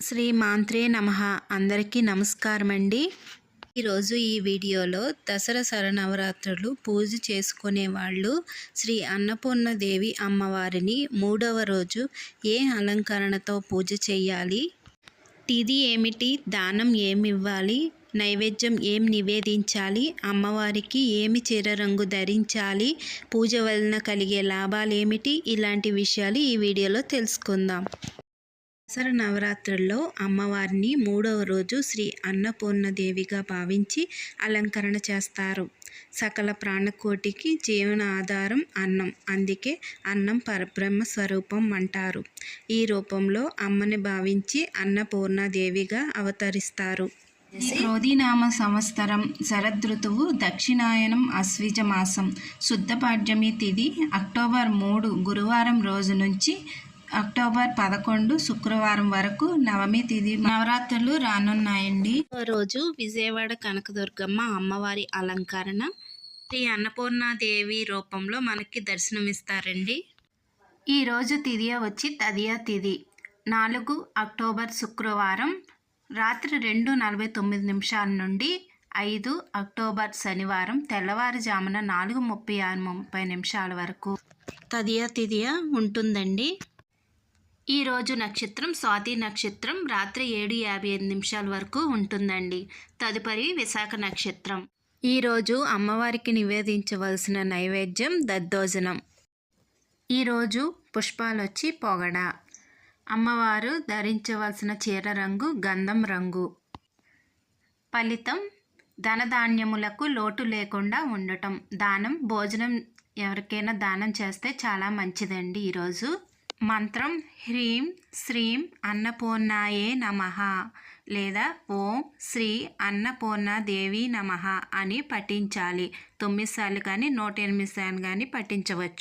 శ్రీ మాంత్రే నమ. అందరికీ నమస్కారం అండి ఈరోజు ఈ వీడియోలో దసరా శరనవరాత్రులు పూజ చేసుకునే వాళ్ళు శ్రీ అన్నపూర్ణదేవి అమ్మవారిని మూడవ రోజు ఏ అలంకరణతో పూజ చేయాలి? తిది ఏమిటి? దానం ఏమి ఇవ్వాలి నైవేద్యం ఏం నివేదించాలి? అమ్మవారికి ఏమి చీర రంగు ధరించాలి? పూజ వలన కలిగే లాభాలు ఏమిటి ఇలాంటి విషయాలు ఈ వీడియోలో తెలుసుకుందాం. దసరా నవరాత్రుల్లో అమ్మవారిని మూడవ రోజు శ్రీ అన్నపూర్ణదేవిగా భావించి అలంకరణ చేస్తారు. సకల ప్రాణకోటికి జీవన ఆధారం అన్నం. అందుకే అన్నం పరబ్రహ్మ స్వరూపం అంటారు. ఈ రూపంలో అమ్మని భావించి అన్నపూర్ణదేవిగా అవతరిస్తారు. క్రోధీనామ సంవత్సరం శరదృతువు దక్షిణాయనం అశ్విజ మాసం శుద్ధ పాడ్యమి అక్టోబర్ మూడు గురువారం రోజు నుంచి అక్టోబర్ పదకొండు శుక్రవారం వరకు నవమి తిథి నవరాత్రులు రానున్నాయండి. రోజు విజయవాడ కనకదుర్గమ్మ అమ్మవారి అలంకరణ శ్రీ అన్నపూర్ణాదేవి రూపంలో మనకి దర్శనమిస్తారండి. ఈరోజు తిథియ వచ్చి తదియ తిథి. నాలుగు అక్టోబర్ శుక్రవారం రాత్రి రెండు నలభై తొమ్మిది నిమిషాల నుండి ఐదు అక్టోబర్ శనివారం తెల్లవారుజామున నాలుగు ముప్పై ఆరు ముప్పై నిమిషాల వరకు. తదియ తిథియ ఉంటుందండి. ఈరోజు నక్షత్రం స్వాతి నక్షత్రం రాత్రి ఏడు యాభై ఐదు నిమిషాల వరకు ఉంటుందండి. తదుపరి విశాఖ నక్షత్రం. ఈరోజు అమ్మవారికి నివేదించవలసిన నైవేద్యం దద్దోజనం. ఈరోజు పుష్పాలు వచ్చి పొగడ. అమ్మవారు ధరించవలసిన చీర రంగు గంధం రంగు. ఫలితం ధనధాన్యములకు లోటు లేకుండా ఉండటం. దానం భోజనం ఎవరికైనా దానం చేస్తే చాలా మంచిదండి ఈరోజు మంత్రం హ్రీం శ్రీం అన్నపూర్ణాయే నమ లేదా ఓం శ్రీ అన్నపూర్ణాదేవి నమ అని పఠించాలి. తొమ్మిది సార్లు కానీ నూట ఎనిమిది సార్లు కానీ పఠించవచ్చు.